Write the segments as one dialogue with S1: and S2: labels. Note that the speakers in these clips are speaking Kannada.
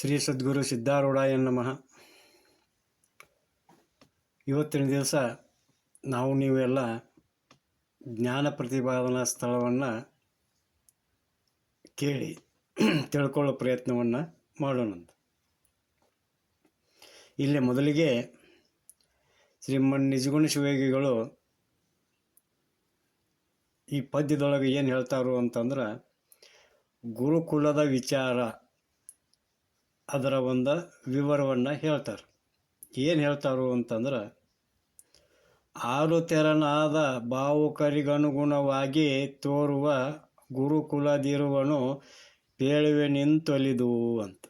S1: ಶ್ರೀ ಸದ್ಗುರು ಸಿದ್ಧಾರೂಢಾಯ ನಮಃ. ಇವತ್ತಿನ ದಿವಸ ನಾವು ನೀವೆಲ್ಲ ಜ್ಞಾನ ಪ್ರತಿಪಾದನಾ ಸ್ಥಳವನ್ನು ಕೇಳಿ ತಿಳ್ಕೊಳ್ಳೋ ಪ್ರಯತ್ನವನ್ನು ಮಾಡೋಣಂತ ಇಲ್ಲಿ ಮೊದಲಿಗೆ ಶ್ರೀಮನ್ ನಿಜಗುಣ ಶಿವಯೋಗಿಗಳು ಈ ಪದ್ಯದೊಳಗೆ ಏನು ಹೇಳ್ತಾರು ಅಂತಂದ್ರೆ ಗುರುಕುಲದ ವಿಚಾರ ಅದರ ಒಂದು ವಿವರವನ್ನು ಹೇಳ್ತಾರೆ. ಏನು ಹೇಳ್ತಾರು ಅಂತಂದ್ರೆ ಆರು ತೆರನಾದ ಭಾವುಕರಿಗನುಗುಣವಾಗಿ ತೋರುವ ಗುರುಕುಲದಿರುವನು ಪೇಳುವೆ ನಿಂತೊಲಿದು ಅಂತ.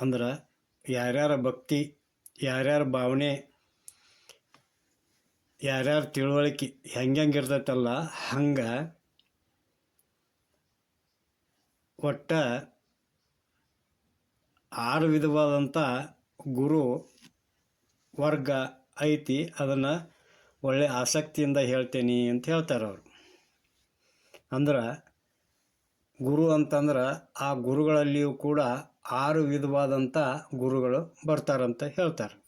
S1: ಅಂದ್ರೆ, ಯಾರ್ಯಾರ ಭಕ್ತಿ, ಯಾರ್ಯಾರ ಭಾವನೆ, ಯಾರ್ಯಾರ ತಿಳುವಳಿಕೆ ಹೆಂಗೆ ಇರ್ತೈತಲ್ಲ, ಹಂಗೆ ಒಟ್ಟ ಆರು ವಿಧವಾದಂಥ ಗುರು ವರ್ಗ ಐತಿ, ಅದನ್ನು ಒಳ್ಳೆ ಆಸಕ್ತಿಯಿಂದ ಹೇಳ್ತೇನೆ ಅಂತ ಹೇಳ್ತಾರೆ ಅವರು. ಅಂದ್ರೆ ಗುರು ಅಂತಂದ್ರೆ ಆ ಗುರುಗಳಲ್ಲಿಯೂ ಕೂಡ ಆರು ವಿಧವಾದಂಥ ಗುರುಗಳು ಬರ್ತಾರಂತ ಹೇಳ್ತಾರೆ.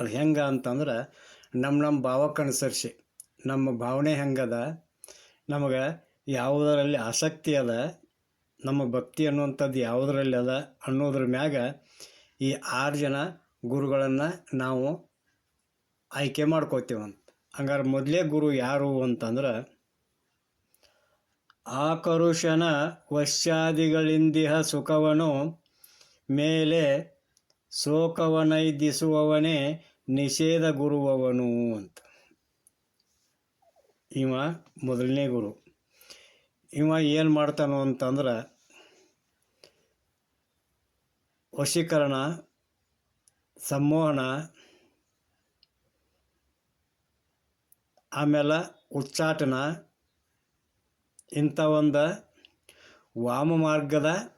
S1: ಅದು ಹೆಂಗೆ ಅಂತಂದ್ರೆ ನಮ್ಮ ನಮ್ಮ ಭಾವಕ್ಕೆ ಅನುಸರಿಸಿ ನಮ್ಮ ಭಾವನೆ ಹೆಂಗದ, ನಮಗೆ ಯಾವುದರಲ್ಲಿ ಆಸಕ್ತಿ ಅದ ನಮ್ಮ ಭಕ್ತಿ ಅನ್ನುವಂಥದ್ದು ಯಾವುದರಲ್ಲಿ ಅದ ಅನ್ನೋದ್ರ ಮ್ಯಾಗ ಈ ಆರು ಜನ ಗುರುಗಳನ್ನು ನಾವು ಆಯ್ಕೆ ಮಾಡ್ಕೋತೀವಂತ. ಹಂಗಾರೆ ಮೊದಲೇ ಗುರು ಯಾರು ಅಂತಂದ್ರೆ ಆ ಕರುಷನ ವಶ್ಯಾದಿಗಳಿಂದಿಹ ಸುಖವನು, ಮೇಲೆ ಶೋಕವನೈದಿಸುವವನೇ ನಿಷೇಧ ಗುರುವವನು ಅಂತ. ಇವ ಮೊದಲನೇ ಗುರು. ಇವ ಏನು ಮಾಡ್ತಾನೋ ಅಂತಂದ್ರೆ ವಶೀಕರಣ ಸಂಮೋಹನ ಆಮೇಲೆ ಉಚ್ಚಾಟನ ಇಂಥ ಒಂದು ವಾಮ ಮಾರ್ಗದ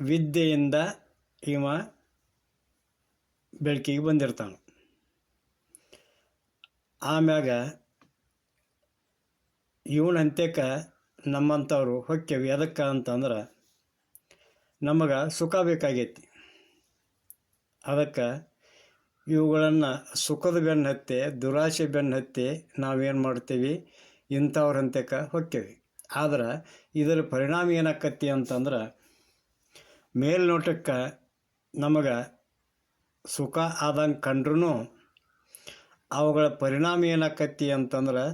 S1: ವಿದ್ಯೆಯಿಂದ ಇವ ಬೆಳಕಿಗೆ ಬಂದಿರ್ತಾನೆ. ಆಮ್ಯಾಗ ಇವನ ಅಂತ್ಯಕ್ಕೆ ನಮ್ಮಂಥವ್ರು ಹೊಕ್ಕೇವಿ. ಎದಕ್ಕೆ ಅಂತಂದ್ರೆ ನಮಗೆ ಸುಖ ಬೇಕಾಗೈತಿ. ಅದಕ್ಕೆ ಇವುಗಳನ್ನು ಸುಖದ ಬೆನ್ನು ಹತ್ತಿ, ದುರಾಶೆ ಬೆನ್ನು ಹತ್ತಿ ನಾವೇನು ಮಾಡ್ತೀವಿ? ಇಂಥವ್ರ ಹಂತಕ್ಕೆ ಹೊಕ್ಕೇವಿ. ಆದ್ರೆ ಇದರ ಪರಿಣಾಮ ಏನಾಕತ್ತಿ ಅಂತಂದ್ರೆ ಮೇಲ್ನೋಟಕ್ಕೆ ನಮಗೆ ಸುಖ ಆದಂಗೆ ಕಂಡ್ರೂ ಅವುಗಳ ಪರಿಣಾಮ ಏನಾಕತ್ತಿ ಅಂತಂದ್ರೆ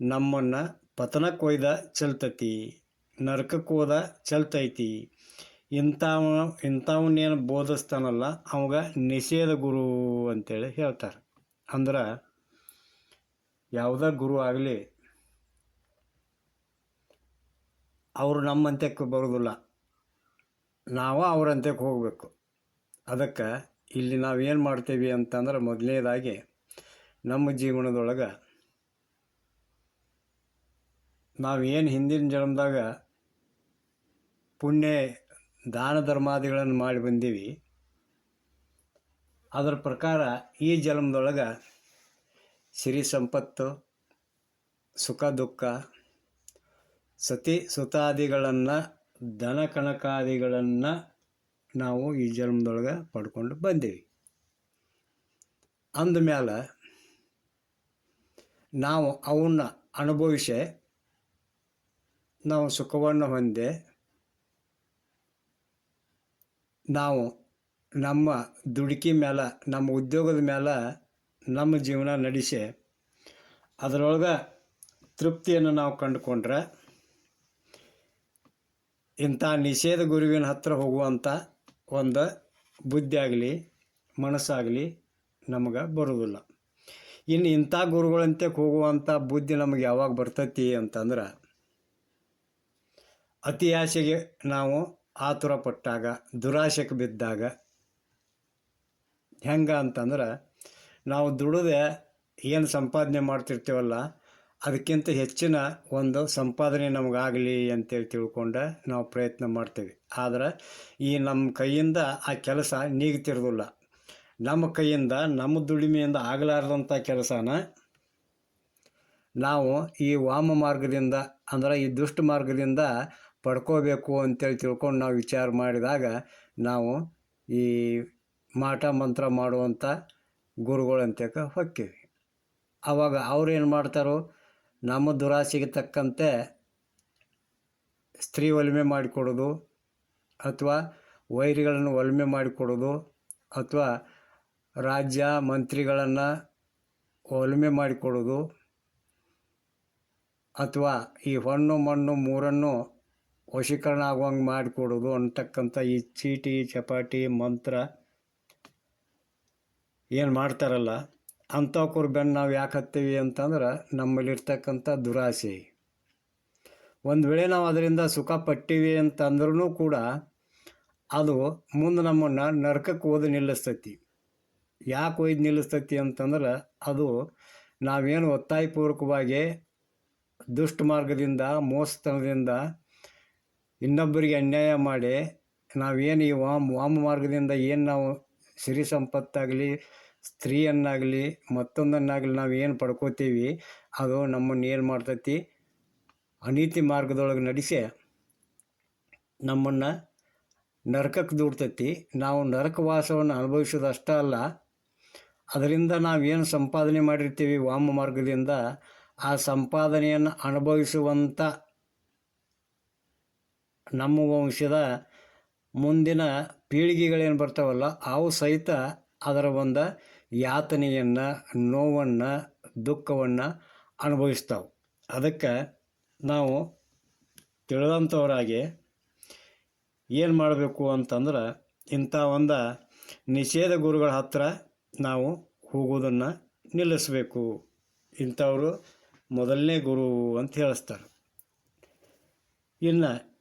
S1: ನಮ್ಮನ್ನು ಪತನಕ್ಕೆ ಒಯ್ದ ಚಲ್ತತಿ ನರಕಕ್ಕೆ ಹೋದ ಚೆಲ್ತೈತಿ. ಇಂಥವ ಇಂಥವನ್ನೇನು ಬೋಧಿಸ್ತಾನಲ್ಲ, ಅವಾಗ ನಿಷೇಧ ಗುರು ಅಂತೇಳಿ ಹೇಳ್ತಾರೆ. ಅಂದ್ರೆ, ಯಾವುದೇ ಗುರು ಆಗಲಿ, ಅವರು ನಮ್ಮ ಅಂತ್ಯಕ್ಕೆ ಬರೋದಿಲ್ಲ. ನಾವು ಅವ್ರ ಅಂತ್ಯಕ್ಕೆ ಹೋಗಬೇಕು. ಅದಕ್ಕೆ, ಇಲ್ಲಿ ನಾವು ಏನು ಮಾಡ್ತೀವಿ ಅಂತಂದ್ರೆ ಮೊದಲನೇದಾಗಿ, ನಮ್ಮ ಜೀವನದೊಳಗೆ, ನಾವು ಏನು ಹಿಂದಿನ ಜನ್ಮದಾಗ ಪುಣ್ಯ ದಾನ ಧರ್ಮಾದಿಗಳನ್ನು ಮಾಡಿ ಬಂದೀವಿ. ಅದರ ಪ್ರಕಾರ ಈ ಜನ್ಮದೊಳಗೆ ಸಿರಿ ಸಂಪತ್ತು, ಸುಖ ದುಃಖ, ಸತಿ ಸುತಾದಿಗಳನ್ನು ದನ ಕಣಕಾದಿಗಳನ್ನು ನಾವು ಈ ಜನ್ಮದೊಳಗೆ ಪಡ್ಕೊಂಡು ಬಂದೀವಿ. ಅಂದಮೇಲೆ ನಾವು ಅವನ್ನ ಅನುಭವಿಸಿ, ನಾವು ಸುಖವನ್ನು ಹೊಂದಿ ನಾವು ನಮ್ಮ ದುಡುಕಿ ಮೇಲೆ ನಮ್ಮ ಉದ್ಯೋಗದ ಮೇಲೆ ನಮ್ಮ ಜೀವನ ನಡೆಸಿ. ಅದರೊಳಗೆ ತೃಪ್ತಿಯನ್ನು ನಾವು ಕಂಡುಕೊಂಡ್ರೆ ಇಂಥ ನಿಷೇಧ ಗುರುವಿನ ಹತ್ತಿರ ಹೋಗುವಂಥ ಒಂದು ಬುದ್ಧಿ ಆಗಲಿ, ಮನಸ್ಸಾಗಲಿ ನಮಗೆ ಬರೋದಿಲ್ಲ. ಇನ್ನು ಇಂಥ ಗುರುಗಳಂತೆ ಹೋಗುವಂಥ ಬುದ್ಧಿ ನಮಗೆ ಯಾವಾಗ ಬರ್ತೈತಿ ಅಂತಂದ್ರೆ ಅತಿ ಆಸೆಗೆ ನಾವು ಆತುರ ಪಟ್ಟಾಗ ದುರಾಶೆಗೆ ಬಿದ್ದಾಗ ಹೆಂಗೆ ಅಂತಂದ್ರೆ, ನಾವು ದುಡಿದೆ ಏನು ಸಂಪಾದನೆ ಮಾಡ್ತಿರ್ತೀವಲ್ಲ, ಅದಕ್ಕಿಂತ ಹೆಚ್ಚಿನ ಒಂದು ಸಂಪಾದನೆ ನಮಗಾಗಲಿ ಅಂತೇಳಿ ತಿಳ್ಕೊಂಡು ನಾವು ಪ್ರಯತ್ನ ಮಾಡ್ತೀವಿ. ಆದರೆ ಈ ನಮ್ಮ ಕೈಯಿಂದ ಆ ಕೆಲಸ ನೀಗ್ತಿರೋದಿಲ್ಲ. ನಮ್ಮ ಕೈಯಿಂದ, ನಮ್ಮ ದುಡಿಮೆಯಿಂದ ಆಗಲಾರದಂಥ ಕೆಲಸನ ನಾವು ಈ ವಾಮ ಮಾರ್ಗದಿಂದ, ಅಂದ್ರೆ ಈ ದುಷ್ಟ ಮಾರ್ಗದಿಂದ ಪಡ್ಕೋಬೇಕು ಅಂತೇಳಿ ತಿಳ್ಕೊಂಡು ನಾವು ವಿಚಾರ ಮಾಡಿದಾಗ ನಾವು ಈ ಮಾಟ ಮಂತ್ರ ಮಾಡುವಂಥ ಗುರುಗಳಂತಕ ಹೊಕ್ಕೀವಿ. ಆವಾಗ ಅವ್ರು ಏನು ಮಾಡ್ತಾರೋ ನಮ್ಮ ದುರಾಸೆಗೆ ತಕ್ಕಂತೆ ಸ್ತ್ರೀ ಒಲಿಮೆ ಮಾಡಿಕೊಡೋದು ಅಥವಾ ವೈರಿಗಳನ್ನು ಒಲಿಮೆ ಮಾಡಿಕೊಡೋದು ಅಥವಾ ರಾಜ್ಯ ಮಂತ್ರಿಗಳನ್ನು ಒಲಿಮೆ ಮಾಡಿಕೊಡೋದು ಅಥವಾ ಈ ಹೊಣ್ಣು ಮಣ್ಣು ಮೂರನ್ನು ವಶೀಕರಣ ಆಗುವಂಗೆ ಮಾಡಿಕೊಡೋದು ಅಂತಕ್ಕಂಥ ಈ ಚೀಟಿ, ಚಪಾಟಿ, ಮಂತ್ರ ಏನು ಮಾಡ್ತಾರಲ್ಲ ಅಂಥವ್ರ ಬೆನ್ನು ನಾವು ಯಾಕೆ ಹತ್ತೀವಿ ಅಂತಂದ್ರೆ ನಮ್ಮಲ್ಲಿರ್ತಕ್ಕಂಥ ದುರಾಸೆ. ಒಂದು ವೇಳೆ ನಾವು ಅದರಿಂದ ಸುಖ ಪಟ್ಟಿವಿ ಅಂತಂದ್ರೂ ಕೂಡ ಅದು ಮುಂದೆ ನಮ್ಮನ್ನು ನರಕಕ್ಕೆ ಓದಿ ನಿಲ್ಲಿಸ್ತೈತಿ. ಯಾಕೆ ಒಯ್ದು ನಿಲ್ಲಿಸ್ತೈತಿ ಅಂತಂದ್ರೆ ಅದು ನಾವೇನು ಒತ್ತಾಯಪೂರ್ವಕವಾಗಿ ದುಷ್ಟ ಮಾರ್ಗದಿಂದ, ಮೋಸತನದಿಂದ ಇನ್ನೊಬ್ಬರಿಗೆ ಅನ್ಯಾಯ ಮಾಡಿ ನಾವೇನು ಈ ವಾಮ್, ವಾಮ ಮಾರ್ಗದಿಂದ ಏನು ನಾವು ಸಿರಿ ಸಂಪತ್ತಾಗಲಿ, ಸ್ತ್ರೀಯನ್ನಾಗಲಿ, ಮತ್ತೊಂದನ್ನಾಗಲಿ ನಾವು ಏನು ಪಡ್ಕೋತೀವಿ, ಅದು ನಮ್ಮನ್ನು ಏನು ಮಾಡ್ತೈತಿ? ಅನೀತಿ ಮಾರ್ಗದೊಳಗೆ ನಡೆಸಿ ನಮ್ಮನ್ನು ನರಕಕ್ಕೆ ದೂಡ್ತೈತಿ. ನಾವು ನರಕವಾಸವನ್ನು ಅನುಭವಿಸೋದಷ್ಟೇ ಅಲ್ಲ, ಅದರಿಂದ ನಾವೇನು ಸಂಪಾದನೆ ಮಾಡಿರ್ತೀವಿ ವಾಮ ಮಾರ್ಗದಿಂದ, ಆ ಸಂಪಾದನೆಯನ್ನು ಅನುಭವಿಸುವಂಥ ನಮ್ಮ ವಂಶದ ಮುಂದಿನ ಪೀಳಿಗೆಗಳೇನು ಬರ್ತಾವಲ್ಲ, ಅವು ಸಹಿತ ಅದರ ಒಂದು ಯಾತನೆಯನ್ನು, ನೋವನ್ನು, ದುಃಖವನ್ನು ಅನುಭವಿಸ್ತಾವೆ. ಅದಕ್ಕೆ ನಾವು ತಿಳಿದಂಥವರಾಗಿ ಏನು ಮಾಡಬೇಕು ಅಂತಂದ್ರೆ ಇಂಥ ಒಂದು ನಿಷೇಧ ಗುರುಗಳ ಹತ್ರ ನಾವು ಹೋಗೋದನ್ನು ನಿಲ್ಲಿಸಬೇಕು. ಇಂಥವರು ಮೊದಲನೇ ಗುರು ಅಂತ ಹೇಳಿಸ್ತಾರೆ. ಇನ್ನು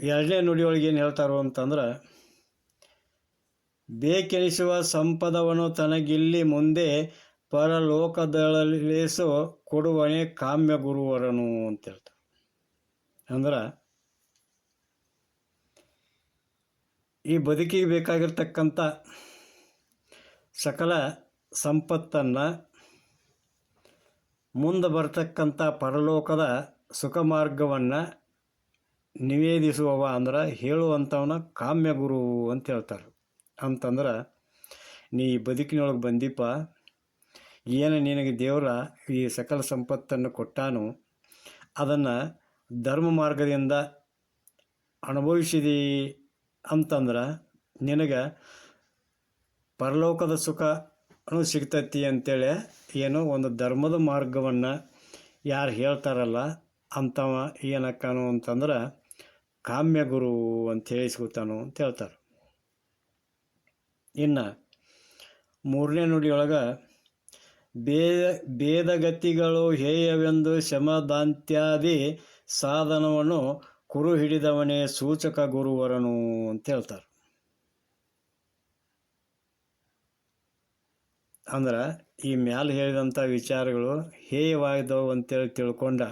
S1: ಎರಡನೇ ನುಡಿಯೊಳಗೆ ಏನು ಹೇಳ್ತಾರೋ ಅಂತಂದ್ರೆ, ಬೇಕೆನಿಸುವ ಸಂಪದವನ್ನು ತನಗಿಲ್ಲಿ ಮುಂದೆ ಪರಲೋಕದಲ್ಲಿಸು ಕೊಡುವನೇ ಕಾಮ್ಯ ಗುರುವರನು ಅಂತ ಹೇಳ್ತಾರೆ. ಅಂದ್ರೆ, ಈ ಬದುಕಿಗೆ ಬೇಕಾಗಿರ್ತಕ್ಕಂಥ ಸಕಲ ಸಂಪತ್ತನ್ನು ಮುಂದೆ ಬರ್ತಕ್ಕಂಥ ಪರಲೋಕದ ಸುಖ ಮಾರ್ಗವನ್ನು ನಿವೇದಿಸುವವ ಅಂದ್ರೆ ಹೇಳುವಂಥವನ ಕಾಮ್ಯ ಗುರು ಅಂತ ಹೇಳ್ತಾರೆ. ಅಂತಂದ್ರೆ, ನೀ ಬದುಕಿನೊಳಗೆ ಬಂದಿಪ್ಪ, ಏನು ನಿನಗೆ ದೇವರ ಈ ಸಕಲ ಸಂಪತ್ತನ್ನು ಕೊಟ್ಟಾನು, ಅದನ್ನು ಧರ್ಮ ಮಾರ್ಗದಿಂದ ಅನುಭವಿಸಿದಿ ಅಂತಂದ್ರೆ ನಿನಗೆ ಪರಲೋಕದ ಸುಖ ಸಿಗ್ತೈತಿ ಅಂತೇಳಿ ಏನೋ ಒಂದು ಧರ್ಮದ ಮಾರ್ಗವನ್ನು ಯಾರು ಹೇಳ್ತಾರಲ್ಲ ಅಂಥವ ಏನಕ್ಕನು ಅಂತಂದ್ರೆ ಕಾಮ್ಯ ಗುರು ಅಂತ ಹೇಳಿಸ್ಕೊತಾನು ಅಂತ ಹೇಳ್ತಾರೆ. ಇನ್ನು ಮೂರನೇ ನುಡಿಯೊಳಗೆ ಬೇದ ಭೇದಗತಿಗಳು ಹೇಯವೆಂದು ಶಮದಾಂತ್ಯಾದಿ ಸಾಧನವನ್ನು ಕುರು ಹಿಡಿದವನೇ ಸೂಚಕ ಗುರುವರನು ಅಂತ ಹೇಳ್ತಾರೆ. ಅಂದ್ರೆ ಈ ಮ್ಯಾಲೆ ಹೇಳಿದಂಥ ವಿಚಾರಗಳು ಹೇಯವಾದವು ಅಂತೇಳಿ ತಿಳ್ಕೊಂಡ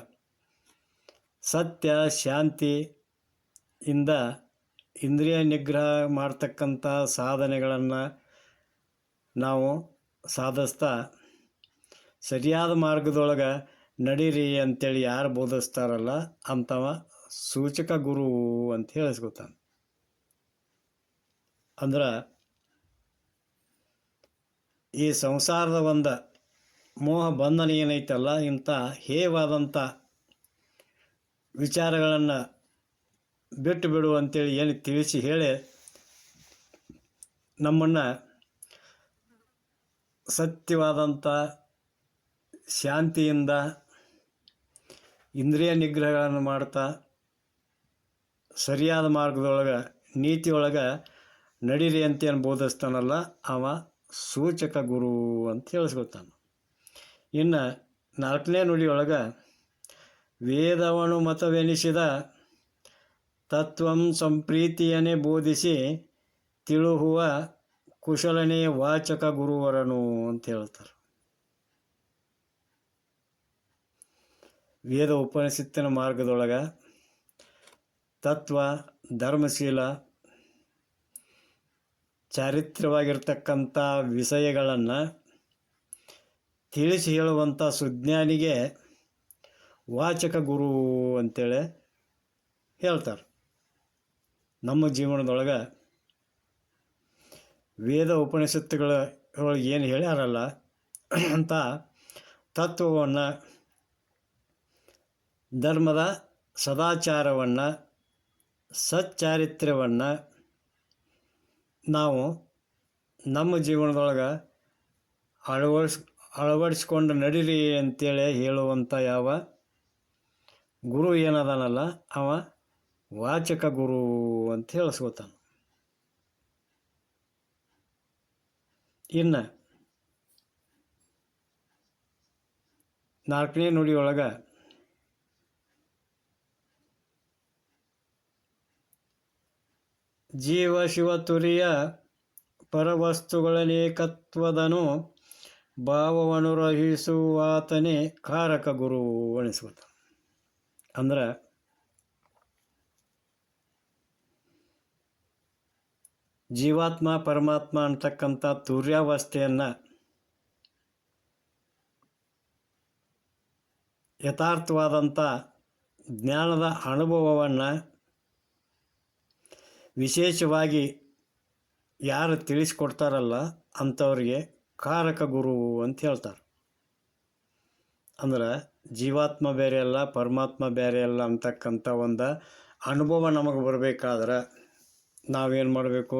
S1: ಸತ್ಯ, ಶಾಂತಿ ಇಂದ ಇಂದ್ರಿಯ ನಿಗ್ರಹ ಮಾಡ್ತಕ್ಕಂಥ ಸಾಧನೆಗಳನ್ನು ನಾವು ಸಾಧಿಸ್ತಾ ಸರಿಯಾದ ಮಾರ್ಗದೊಳಗೆ ನಡೀರಿ ಅಂತೇಳಿ ಯಾರು ಬೋಧಿಸ್ತಾರಲ್ಲ ಅಂಥವ ಸೂಚಕ ಗುರು ಅಂತ ಹೇಳಿಸ್ಕೊತಾನೆ. ಅಂದ್ರೆ ಈ ಸಂಸಾರದ ಒಂದು ಮೋಹ ಬಂಧನ ಏನೈತಲ್ಲ ಇಂಥ ಹೇವಾದಂಥ ವಿಚಾರಗಳನ್ನು ಬಿಟ್ಟು ಬಿಡು ಅಂತೇಳಿ ಏನು ತಿಳಿಸಿ ಹೇಳಿ ನಮ್ಮನ್ನು ಸತ್ಯವಾದಂಥ ಶಾಂತಿಯಿಂದ ಇಂದ್ರಿಯ ನಿಗ್ರಹಗಳನ್ನು ಮಾಡ್ತಾ ಸರಿಯಾದ ಮಾರ್ಗದೊಳಗೆ, ನೀತಿಯೊಳಗೆ ನಡೀರಿ ಅಂತೇನು ಬೋಧಿಸ್ತಾನಲ್ಲ, ಅವ ಸೂಚಕ ಗುರು ಅಂತ ಹೇಳಿಸ್ಕೊತಾನೆ. ಇನ್ನು ನಾಲ್ಕನೇ ನುಡಿಯೊಳಗೆ ವೇದವನು ಮತವೆನಿಸಿದ ತತ್ವಂ ಸಂಪ್ರೀತಿಯನ್ನೇ ಬೋಧಿಸಿ ತಿಳುಹುವ ಕುಶಲನೇ ವಾಚಕ ಗುರುವರನು ಅಂತ ಹೇಳ್ತಾರೆ. ವೇದ ಉಪನಿಷತ್ತಿನ ಮಾರ್ಗದೊಳಗೆ ತತ್ವ, ಧರ್ಮಶೀಲ ಚಾರಿತ್ರವಾಗಿರ್ತಕ್ಕಂಥ ವಿಷಯಗಳನ್ನು ತಿಳಿಸಿ ಹೇಳುವಂಥ ಸುಜ್ಞಾನಿಗೆ ವಾಚಕ ಗುರು ಅಂತೇಳಿ ಹೇಳ್ತಾರೆ. ನಮ್ಮ ಜೀವನದೊಳಗೆ ವೇದ ಉಪನಿಷತ್ತುಗಳ ಒಳಗೆ ಏನು ಹೇಳ್ಯಾರಲ್ಲ ಅಂತ ತತ್ವವನ್ನು ಧರ್ಮದ ಸದಾಚಾರವನ್ನು ಸಚ್ಚಾರಿತ್ರ್ಯವನ್ನು ನಾವು ನಮ್ಮ ಜೀವನದೊಳಗೆ ಅಳವಡಿಸ್ ಅಳವಡಿಸ್ಕೊಂಡು ನಡೀರಿ ಅಂತೇಳಿ ಹೇಳುವಂಥ ಯಾವ ಗುರು ಏನದಾನಲ್ಲ ಅವ ವಾಚಕ ಗುರು ಅಂತ ಹೇಳಿಸ್ಕೋತಾನ. ಇನ್ನು ನಾಲ್ಕನೇ ನುಡಿಯೊಳಗೆ ಜೀವ ಶಿವ ತುರಿಯ ಪರವಸ್ತುಗಳನೇಕತ್ವದನು ಭಾವವನುರಹಿಸುವಾತನೇ ಕಾರಕ ಗುರು ಅನಿಸ್ಕೊತ ಅಂದ್ರೆ ಜೀವಾತ್ಮ, ಪರಮಾತ್ಮ ಅಂತಕ್ಕಂಥ ತುರ್ಯಾವಸ್ಥೆಯನ್ನು ಯಥಾರ್ಥವಾದಂಥ ಜ್ಞಾನದ ಅನುಭವವನ್ನು ವಿಶೇಷವಾಗಿ ಯಾರು ತಿಳಿಸ್ಕೊಡ್ತಾರಲ್ಲ ಅಂಥವ್ರಿಗೆ ಕಾರಕ ಗುರು ಅಂತ ಹೇಳ್ತಾರೆ. ಅಂದ್ರೆ ಜೀವಾತ್ಮ ಬೇರೆ ಅಲ್ಲ, ಪರಮಾತ್ಮ ಬೇರೆ ಅಲ್ಲ ಅಂತಕ್ಕಂಥ ಒಂದು ಅನುಭವ ನಮಗೆ ಬರಬೇಕಾದ್ರೆ ನಾವೇನು ಮಾಡಬೇಕು?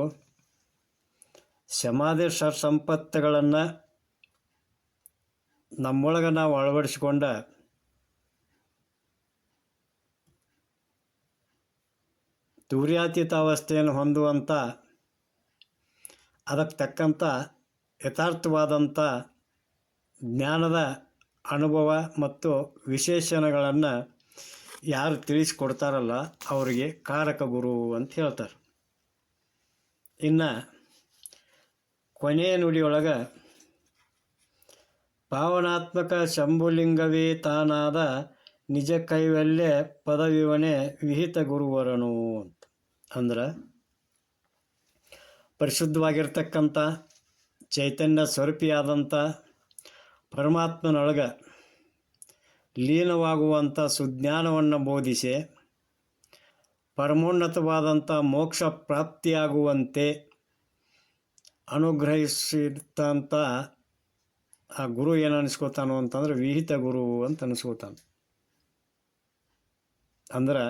S1: ಸಮಾಧಿ ಸಂಪತ್ತುಗಳನ್ನು ನಮ್ಮೊಳಗೆ ನಾವು ಅಳವಡಿಸಿಕೊಂಡ ದೂರ್ಯಾತೀತಾವಸ್ಥೆಯನ್ನು ಹೊಂದುವಂಥ ಅದಕ್ಕೆ ತಕ್ಕಂಥ ಯಥಾರ್ಥವಾದಂಥ ಜ್ಞಾನದ ಅನುಭವ ಮತ್ತು ವಿಶೇಷಣಗಳನ್ನು ಯಾರು ತಿಳಿಸ್ಕೊಡ್ತಾರಲ್ಲ, ಅವರಿಗೆ ಕಾರಕ ಗುರು ಅಂತ ಹೇಳ್ತಾರೆ. ಇನ್ನು ಕೊನೆಯ ನುಡಿಯೊಳಗೆ ಭಾವನಾತ್ಮಕ ಶಂಭುಲಿಂಗವೇ ತಾನಾದ ನಿಜ ಕೈವಲ್ಯ ಪದವಿವನೆ ವಿಹಿತ ಗುರುವರನು ಅಂತ. ಅಂದ್ರೆ ಪರಿಶುದ್ಧವಾಗಿರ್ತಕ್ಕಂಥ ಚೈತನ್ಯ ಸ್ವರೂಪಿಯಾದಂಥ ಪರಮಾತ್ಮನೊಳಗೆ ಲೀನವಾಗುವಂಥ ಸುಜ್ಞಾನವನ್ನು ಬೋಧಿಸಿ ಪರಮೋನ್ನತವಾದಂಥ ಮೋಕ್ಷ ಪ್ರಾಪ್ತಿಯಾಗುವಂತೆ ಅನುಗ್ರಹಿಸಿದಂಥ ಆ ಗುರು ಏನು ಅನಿಸ್ಕೋತಾನೋ ಅಂತಂದ್ರೆ ವಿಹಿತ ಗುರು ಅಂತ ಅನಿಸ್ಕೋತಾನೆ. ಅಂದ್ರೆ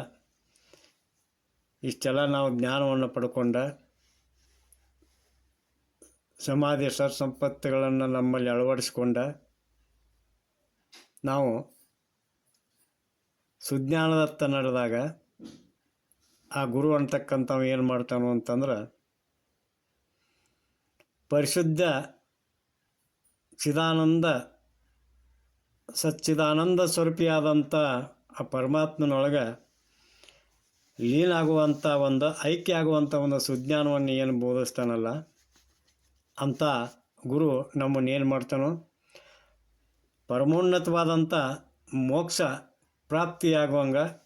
S1: ಇಷ್ಟೆಲ್ಲ ನಾವು ಜ್ಞಾನವನ್ನು ಪಡ್ಕೊಂಡ ಸಮಾಧಿ ಸರ್ ಸಂಪತ್ತುಗಳನ್ನು ನಮ್ಮಲ್ಲಿ ಅಳವಡಿಸ್ಕೊಂಡ ನಾವು ಸುಜ್ಞಾನದತ್ತ ನಡೆದಾಗ ಆ ಗುರು ಅಂತಕ್ಕಂಥವ ಏನು ಮಾಡ್ತಾನೋ ಅಂತಂದ್ರೆ ಪರಿಶುದ್ಧ ಚಿದಾನಂದ ಸಚ್ಚಿದಾನಂದ ಸ್ವರೂಪಿಯಾದಂಥ ಆ ಪರಮಾತ್ಮನೊಳಗೆ ಲೀನಾಗುವಂಥ ಒಂದು ಐಕ್ಯ ಆಗುವಂಥ ಒಂದು ಸುಜ್ಞಾನವನ್ನು ಏನು ಬೋಧಿಸ್ತಾನಲ್ಲ, ಅಂತ ಗುರು ನಮ್ಮನ್ನು ಏನು ಮಾಡ್ತಾನೋ ಪರಮೋನ್ನತವಾದಂಥ ಮೋಕ್ಷ ಪ್ರಾಪ್ತಿಯಾಗುವಂಗೆ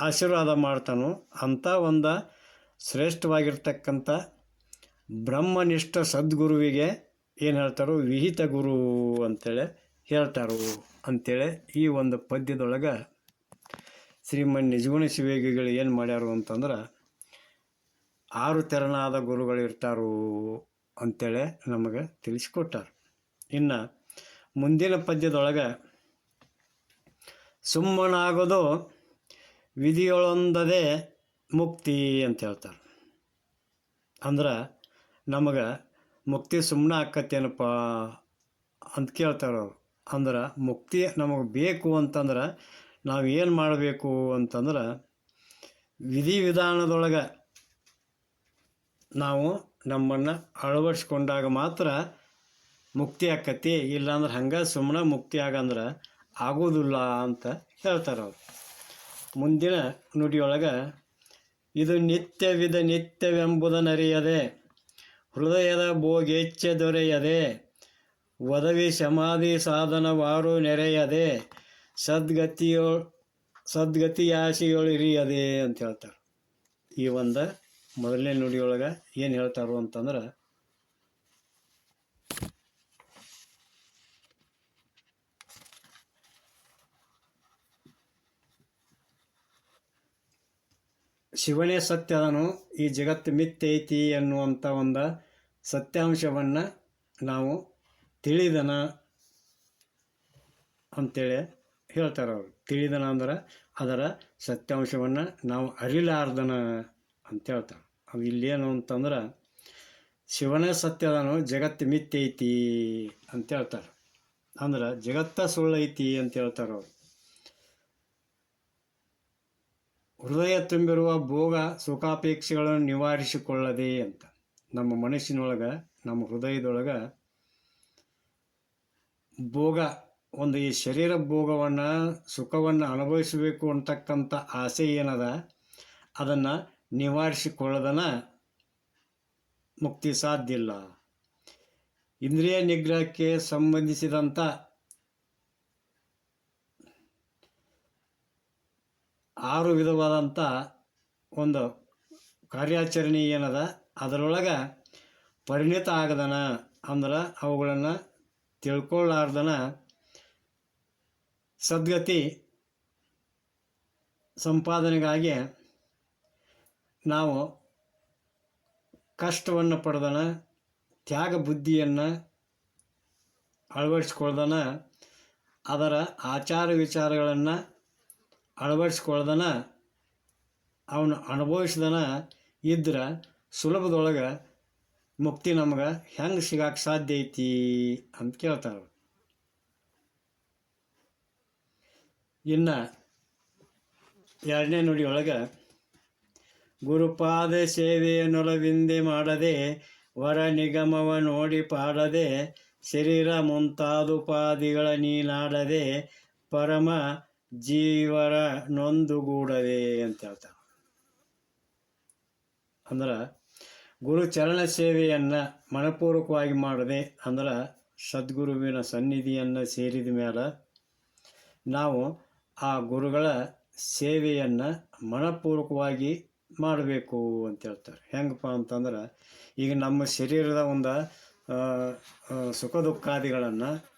S1: ಆಶೀರ್ವಾದ ಮಾಡ್ತಾನೋ. ಅಂಥ ಒಂದು ಶ್ರೇಷ್ಠವಾಗಿರ್ತಕ್ಕಂಥ ಬ್ರಹ್ಮನಿಷ್ಠ ಸದ್ಗುರುವಿಗೆ ಏನು ಹೇಳ್ತಾರೋ ವಿಹಿತ ಗುರು ಅಂತೇಳಿ ಹೇಳ್ತಾರೋ ಅಂತೇಳಿ ಈ ಒಂದು ಪದ್ಯದೊಳಗೆ ಶ್ರೀಮನ್ ನಿಜಗುಣ ಶಿವೇಗಿಗಳು ಏನು ಮಾಡ್ಯಾರು ಅಂತಂದ್ರೆ ಆರು ತೆರನಾದ ಗುರುಗಳು ಇರ್ತಾರು ಅಂತೇಳಿ ನಮಗೆ ತಿಳಿಸ್ಕೊಟ್ಟಾರ. ಇನ್ನು ಮುಂದಿನ ಪದ್ಯದೊಳಗೆ ಸುಮ್ಮನಾಗೋದು ವಿಧಿಯೊಳೊಂದದೇ ಮುಕ್ತಿ ಅಂತ ಹೇಳ್ತಾರೆ. ಅಂದ್ರೆ ನಮಗೆ ಮುಕ್ತಿ ಸುಮ್ಮನೆ ಆಕತ್ತೇನಪ್ಪ ಅಂತ ಕೇಳ್ತಾರೆ ಅವರು. ಅಂದ್ರೆ ಮುಕ್ತಿ ನಮಗೆ ಬೇಕು ಅಂತಂದ್ರೆ ನಾವು ಏನು ಮಾಡಬೇಕು ಅಂತಂದ್ರೆ ವಿಧಿವಿಧಾನದೊಳಗೆ ನಾವು ನಮ್ಮನ್ನು ಅಳವಡಿಸ್ಕೊಂಡಾಗ ಮಾತ್ರ ಮುಕ್ತಿ ಆಕತಿ ಇಲ್ಲಾಂದ್ರೆ ಹಂಗೆ ಸುಮ್ಮನೆ ಮುಕ್ತಿ ಆಗಂದ್ರೆ ಆಗೋದಿಲ್ಲ ಅಂತ ಹೇಳ್ತಾರೆ ಅವರು. ಮುಂದಿನ ನುಡಿಯೊಳಗೆ, ಇದು ನಿತ್ಯವಿದ ನಿತ್ಯವೆಂಬುದನ್ನರಿಯದೆ ಹೃದಯದ ಭೋಗೇಚ್ಛೆ ದೊರೆಯದೆ, ವದವಿ ಸಮಾಧಿ ಸಾಧನವಾರು ನೆರೆಯದೆ, ಸದ್ಗತಿಯೋ, ಸದ್ಗತಿಯಾಶಿಯೊಳಿರಿಯದೆ ಅಂತ ಹೇಳ್ತಾರೆ. ಈ ಒಂದು ಮೊದಲನೇ ನುಡಿಯೊಳಗೆ ಏನು ಹೇಳ್ತಾರೋ ಅಂತಂದ್ರೆ ಶಿವನೇ ಸತ್ಯ ಅದನು ಈ ಜಗತ್ತು ಮಿತ್ ಐತಿ ಅನ್ನುವಂಥ ಒಂದು ಸತ್ಯಾಂಶವನ್ನು ನಾವು ತಿಳಿದನ ಅಂತೇಳಿ ಹೇಳ್ತಾರೆ ಅವರು. ತಿಳಿದನ ಅಂದ್ರೆ ಅದರ ಸತ್ಯಾಂಶವನ್ನು ನಾವು ಅರಿಲಾರ್ದನ ಅಂತ ಹೇಳ್ತಾರೆ. ಅವು ಇಲ್ಲೇನು ಅಂತಂದ್ರೆ ಶಿವನೇ ಸತ್ಯದನು ಜಗತ್ತು ಮಿಥ್ಯೆ ಐತಿ ಅಂತ ಹೇಳ್ತಾರೆ. ಅಂದ್ರೆ ಜಗತ್ತ ಸುಳ್ಳೈತಿ ಅಂತ ಹೇಳ್ತಾರೆ ಅವರು. ಹೃದಯ ತುಂಬಿರುವ ಭೋಗ ಸುಖಾಪೇಕ್ಷೆಗಳನ್ನು ನಿವಾರಿಸಿಕೊಳ್ಳದೆ ಅಂತ. ನಮ್ಮ ಮನಸ್ಸಿನೊಳಗೆ, ನಮ್ಮ ಹೃದಯದೊಳಗೆ ಭೋಗ, ಒಂದು ಈ ಶರೀರ ಭೋಗವನ್ನು, ಸುಖವನ್ನು ಅನುಭವಿಸಬೇಕು ಅಂತಕ್ಕಂಥ ಆಸೆ ಏನದ, ಅದನ್ನು ನಿವಾರಿಸಿಕೊಳ್ಳದನ ಮುಕ್ತಿ ಸಾಧ್ಯ ಇಲ್ಲ. ಇಂದ್ರಿಯ ನಿಗ್ರಹಕ್ಕೆ ಸಂಬಂಧಿಸಿದಂಥ ಆರು ವಿಧವಾದಂಥ ಒಂದು ಕಾರ್ಯಾಚರಣೆ ಏನದ? ಅದರೊಳಗೆ ಪರಿಣಿತ ಆಗದನ ಅಂದ್ರೆ ಅವುಗಳನ್ನು ತಿಳ್ಕೊಳ್ಳಾರ್ದನ ಸದ್ಗತಿ ಸಂಪಾದನೆಗಾಗಿ ನಾವು ಕಷ್ಟವನ್ನು ಪಡೆದನ, ತ್ಯಾಗ ಬುದ್ಧಿಯನ್ನು ಅಳವಡಿಸ್ಕೊಳ್ದನ, ಅದರ ಆಚಾರ ವಿಚಾರಗಳನ್ನು ಅಳವಡಿಸ್ಕೊಳ್ದನ ಅವನು ಅನುಭವಿಸ್ದನ ಇದ್ರೆ ಸುಲಭದೊಳಗೆ ಮುಕ್ತಿ ನಮ್ಗೆ ಹೆಂಗೆ ಸಿಗಕ್ಕೆ ಸಾಧ್ಯ ಐತಿ ಅಂತ ಕೇಳ್ತಾರೆ ಇನ್ನು ಎರಡನೇ ನುಡಿಯೊಳಗೆ, ಗುರುಪಾದ ಸೇವೆಯನ್ನೊಲವಿಂದೆ ಮಾಡದೆ, ವರ ನಿಗಮವ ನೋಡಿ ಪಾಡದೆ, ಶರೀರ ಮುಂತಾದುಪಾದಿಗಳ ನೀನಾಡದೆ, ಪರಮ ಜೀವರ ನೊಂದುಗೂಡದೆ ಅಂತ ಹೇಳ್ತಾರೆ ಅಂದ್ರೆ ಗುರು ಚರಣ ಸೇವೆಯನ್ನು ಮನಪೂರ್ವಕವಾಗಿ ಮಾಡದೆ ಅಂದ್ರೆ ಸದ್ಗುರುವಿನ ಸನ್ನಿಧಿಯನ್ನು ಸೇರಿದ ಮೇಲೆ ನಾವು ಆ ಗುರುಗಳ ಸೇವೆಯನ್ನು ಮನಪೂರ್ವಕವಾಗಿ ಮಾಡಬೇಕು ಅಂತ ಹೇಳ್ತಾರೆ. ಹೆಂಗಪ್ಪ ಅಂತಂದ್ರೆ ಈಗ ನಮ್ಮ ಶರೀರದ ಒಂದು ಸುಖ ದುಃಖಾದಿಗಳನ್ನು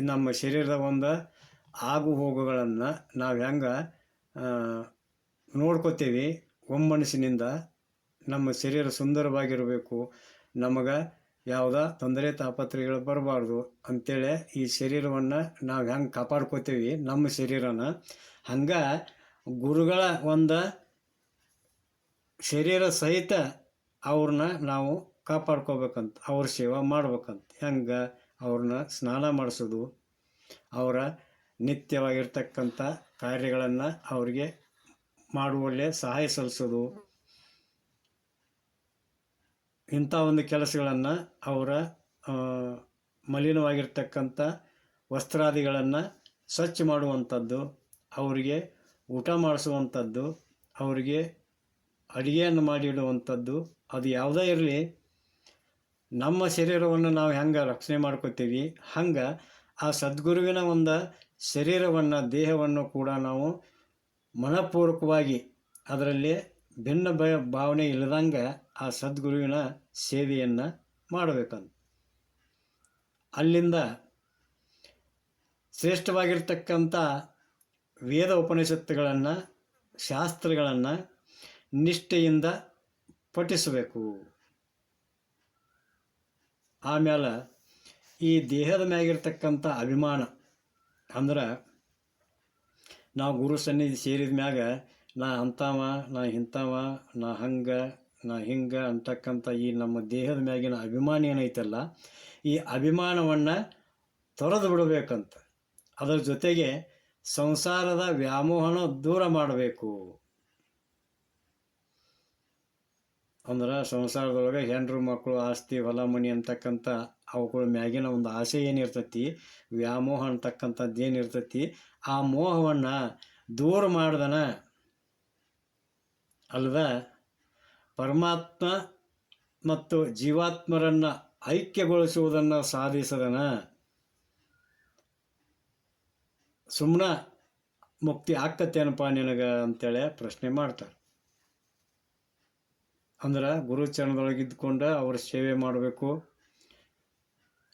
S1: ನಮ್ಮ ಶರೀರದ ಒಂದು ಆಗು ಹೋಗುಗಳನ್ನು ನಾವು ಹೆಂಗೆ ನೋಡ್ಕೋತೀವಿ. ಒಮ್ಮನಸ್ಸಿನಿಂದ ನಮ್ಮ ಶರೀರ ಸುಂದರವಾಗಿರಬೇಕು. ನಮಗೆ ಯಾವುದ ತೊಂದರೆ ತಾಪತ್ರಯಗಳು ಬರಬಾರ್ದು ಅಂಥೇಳಿ ಈ ಶರೀರವನ್ನು ನಾವು ಹೆಂಗೆ ಕಾಪಾಡ್ಕೋತೀವಿ ನಮ್ಮ ಶರೀರನ. ಹಂಗೆ ಗುರುಗಳ ಒಂದು ಶರೀರ ಸಹಿತ ಅವ್ರನ್ನ ನಾವು ಕಾಪಾಡ್ಕೋಬೇಕಂತ, ಅವ್ರ ಸೇವೆ ಮಾಡ್ಬೇಕಂತ. ಹೆಂಗೆ ಅವ್ರನ್ನ ಸ್ನಾನ ಮಾಡಿಸೋದು, ಅವರ ನಿತ್ಯವಾಗಿರ್ತಕ್ಕಂಥ ಕಾರ್ಯಗಳನ್ನು ಅವರಿಗೆ ಮಾಡುವಲ್ಲೇ ಸಹಾಯ ಸಲ್ಲಿಸೋದು. ಇಂಥ ಒಂದು ಕೆಲಸಗಳನ್ನು ಅವರ ಮಲಿನವಾಗಿರ್ತಕ್ಕಂಥ ವಸ್ತ್ರಾದಿಗಳನ್ನು ಸ್ವಚ್ಛ ಮಾಡುವಂಥದ್ದು, ಅವರಿಗೆ ಊಟ ಮಾಡಿಸುವಂಥದ್ದು, ಅವರಿಗೆ ಅಡುಗೆಯನ್ನು ಮಾಡಿಡುವಂಥದ್ದು, ಅದು ಯಾವುದೇ ಇರಲಿ. ನಮ್ಮ ಶರೀರವನ್ನು ನಾವು ಹೆಂಗೆ ರಕ್ಷಣೆ ಮಾಡ್ಕೋತೀವಿ, ಹಂಗೆ ಆ ಸದ್ಗುರುವಿನ ಒಂದು ಶರೀರವನ್ನು, ದೇಹವನ್ನು ಕೂಡ ನಾವು ಮನಪೂರ್ವಕವಾಗಿ ಅದರಲ್ಲಿ ಭಿನ್ನ ಭಯ ಭಾವನೆ ಇಲ್ಲದಂಗೆ ಆ ಸದ್ಗುರುವಿನ ಸೇವೆಯನ್ನು ಮಾಡಬೇಕಂತ. ಅಲ್ಲಿಂದ ಶ್ರೇಷ್ಠವಾಗಿರ್ತಕ್ಕಂಥ ವೇದ ಉಪನಿಷತ್ತುಗಳನ್ನು, ಶಾಸ್ತ್ರಗಳನ್ನು ನಿಷ್ಠೆಯಿಂದ ಪಠಿಸಬೇಕು. ಆಮೇಲೆ ಈ ದೇಹದ ಮ್ಯಾಗಿರ್ತಕ್ಕಂಥ ಅಭಿಮಾನ ಅಂದ್ರೆ ನಾವು ಗುರು ಸನ್ನಿಧಿ ಸೇರಿದ ಮ್ಯಾಗ ನಾ ಅಂತಾವ, ನಾ ಇಂಥವ ನಾ ಹಂಗೆ, ನಾ ಹಿಂಗೆ ಅಂತಕ್ಕಂಥ ಈ ನಮ್ಮ ದೇಹದ ಮ್ಯಾಗಿನ ಅಭಿಮಾನ ಏನೈತಲ್ಲ, ಈ ಅಭಿಮಾನವನ್ನು ತೊರೆದು ಬಿಡಬೇಕಂತ. ಅದರ ಜೊತೆಗೆ ಸಂಸಾರದ ವ್ಯಾಮೋಹನ ದೂರ ಮಾಡಬೇಕು. ಅಂದ್ರೆ ಸಂಸಾರದೊಳಗೆ ಹೆಣ್ಣು ಮಕ್ಕಳು ಆಸ್ತಿ ಹೊಲ ಮನಿ ಅಂತಕ್ಕಂಥ ಅವುಗಳ ಮ್ಯಾಗಿನ ಒಂದು ಆಸೆ ಏನಿರ್ತೈತಿ ವ್ಯಾಮೋಹ ಅಂತಕ್ಕಂಥದ್ದು ಏನಿರ್ತೈತಿ ಆ ಮೋಹವನ್ನು ದೂರ ಮಾಡ್ದನ ಅಲ್ದ ಪರಮಾತ್ಮ ಮತ್ತು ಜೀವಾತ್ಮರನ್ನು ಐಕ್ಯಗೊಳಿಸುವುದನ್ನು ಸಾಧಿಸದನ. ಸುಮ್ಮನೆ ಮುಕ್ತಿ ಆಗ್ತತೇನಪ್ಪ ನಿನಗೆ ಅಂತೇಳಿ ಪ್ರಶ್ನೆ ಮಾಡ್ತಾರೆ. ಅಂದ್ರೆ ಗುರುಚರಣದೊಳಗೆ ಇದ್ಕೊಂಡು ಅವ್ರ ಸೇವೆ ಮಾಡಬೇಕು.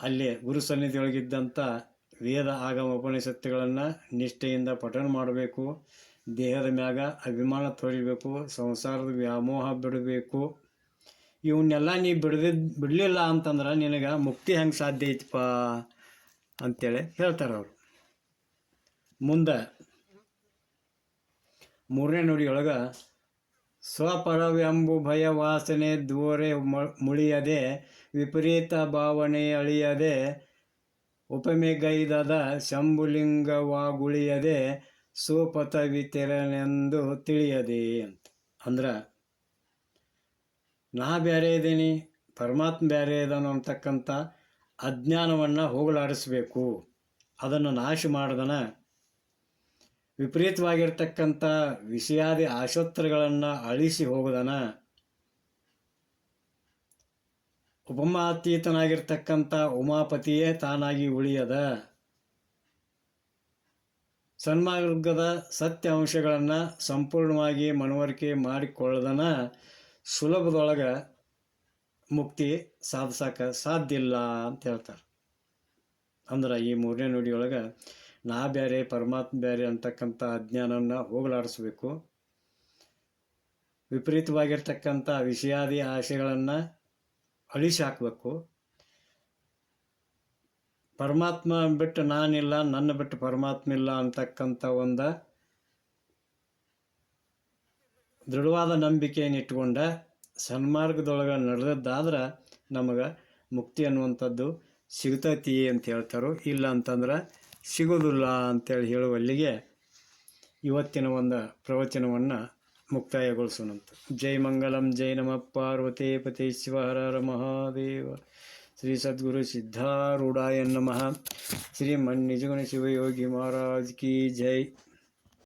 S1: ಅಲ್ಲಿ ಗುರು ಸನ್ನಿಧಿಯೊಳಗಿದ್ದಂಥ ವೇದ ಆಗಮ ಉಪನಿಷತ್ತುಗಳನ್ನು ನಿಷ್ಠೆಯಿಂದ ಪಠನ ಮಾಡಬೇಕು. ದೇಹದ ಮ್ಯಾಗ ಅಭಿಮಾನ ತೊಳಿಬೇಕು ಸಂಸಾರದ ವ್ಯಾಮೋಹ ಬಿಡಬೇಕು. ಇವನ್ನೆಲ್ಲ ನೀ ಬಿಡದ, ಬಿಡಲಿಲ್ಲ ಅಂತಂದ್ರೆ ನಿನಗೆ ಮುಕ್ತಿ ಹೆಂಗೆ ಸಾಧ್ಯ ಐತಪ್ಪ ಅಂತೇಳಿ ಹೇಳ್ತಾರೆ ಅವರು. ಮುಂದೆ ಮೂರನೇ ನುಡಿಯೊಳಗೆ ಸ್ವಪರವೆಂಬು ಭಯ ವಾಸನೆ ದೂರೆ ಮುಳಿಯದೆ, ವಿಪರೀತ ಭಾವನೆ ಅಳಿಯದೆ, ಉಪಮೆಗೈದದ ಶಂಭುಲಿಂಗವಾಗುಳಿಯದೆ, ಸೋಪಥವಿತರನೆಂದು ತಿಳಿಯದೆ ಅಂತ. ಅಂದ್ರೆ, ನಾ ಬೇರೆ ಇದ್ದೀನಿ ಪರಮಾತ್ಮ ಬೇರೆ ಇದ್ದಾನು ಅಂತಕ್ಕಂಥ ಅಜ್ಞಾನವನ್ನು ಹೋಗಲಾಡಿಸ್ಬೇಕು. ಅದನ್ನು ನಾಶ ಮಾಡ್ದನ ವಿಪರೀತವಾಗಿರ್ತಕ್ಕಂಥ ವಿಷಯಾದಿ ಆಶೋತ್ತರಗಳನ್ನು ಅಳಿಸಿ ಹೋಗದನ. ಉಪಮಾತೀತನಾಗಿರ್ತಕ್ಕಂಥ ಉಮಾಪತಿಯೇ ತಾನಾಗಿ ಉಳಿಯದ. ಸನ್ಮಾರ್ಗದ ಸತ್ಯ ಅಂಶಗಳನ್ನು ಸಂಪೂರ್ಣವಾಗಿ ಮನವರಿಕೆ ಮಾಡಿಕೊಳ್ಳದನ ಸುಲಭದೊಳಗೆ ಮುಕ್ತಿ ಸಾಧಿಸಕ್ಕೆ ಸಾಧ್ಯ ಇಲ್ಲ ಅಂತ ಹೇಳ್ತಾರೆ. ಅಂದ್ರೆ ಈ ಮೂರನೇ ನುಡಿಯೊಳಗೆ ನಾ ಬೇರೆ ಪರಮಾತ್ಮ ಬೇರೆ ಅಂತಕ್ಕಂಥ ಅಜ್ಞಾನವನ್ನು ಹೋಗಲಾಡಿಸ್ಬೇಕು. ವಿಪರೀತವಾಗಿರ್ತಕ್ಕಂಥ ವಿಷಯಾದಿ ಆಶೆಗಳನ್ನು ಅಳಿಸಿ ಹಾಕಬೇಕು ಪರಮಾತ್ಮ ಬಿಟ್ಟು ನಾನಿಲ್ಲ, ನನ್ನ ಬಿಟ್ಟು ಪರಮಾತ್ಮ ಇಲ್ಲ ಅಂತಕ್ಕಂಥ ಒಂದು ದೃಢವಾದ ನಂಬಿಕೆಯನ್ನು ಇಟ್ಕೊಂಡ ಸನ್ಮಾರ್ಗದೊಳಗೆ ನಡೆದದ್ದಾದ್ರೆ ನಮಗೆ ಮುಕ್ತಿ ಅನ್ನುವಂಥದ್ದು ಸಿಗ್ತೈತಿ ಅಂತ ಹೇಳ್ತಾರೋ, ಇಲ್ಲ ಅಂತಂದ್ರೆ ಸಿಗೋದಿಲ್ಲ ಅಂತೇಳಿ ಹೇಳುವಲ್ಲಿಗೆ ಇವತ್ತಿನ ಒಂದು ಪ್ರವಚನವನ್ನು ಮುಕ್ತಾಯಗೊಳಿಸೋಣಂತ. ಜೈ ಮಂಗಲಂ, ಜೈ ನಮ. ಪಾರ್ವತಿ ಪತಿ ಶಿವ ಮಹಾದೇವ. ಶ್ರೀ ಸದ್ಗುರು ಸಿದ್ಧಾರೂಢಾಯ ನಮಃ. ಶ್ರೀ ಮನ್ ನಿಜಗುಣ ಶಿವಯೋಗಿ ಮಹಾರಾಜ್ ಕಿ ಜೈ.